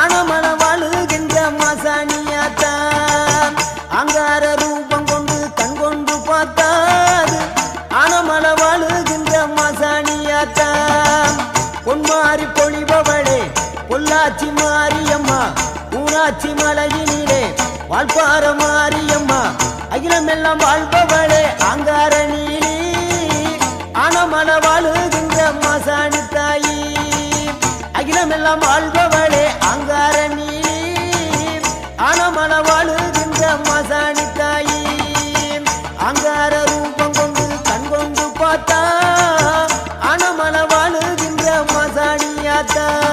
அணமன வாழுகின்ற மாசாணியாத்தான் அங்கார ரூபம் கொண்டு கண் கொண்டு பார்த்தாது. அணமன வாழுகின்ற மாசாணியாத்தான் பொன்மாரி பொழிபவளே பொள்ளாச்சி மாரியம்மா ஊராட்சி மலையினிலே வாழ்பார மாரியம்மா அகிலமெல்லாம் வாழ்பவளே அங்கார நீலி. அணமன வாழுகின்ற மாசாணி தாயி அகிலமெல்லாம் வாழ்பவளே दादा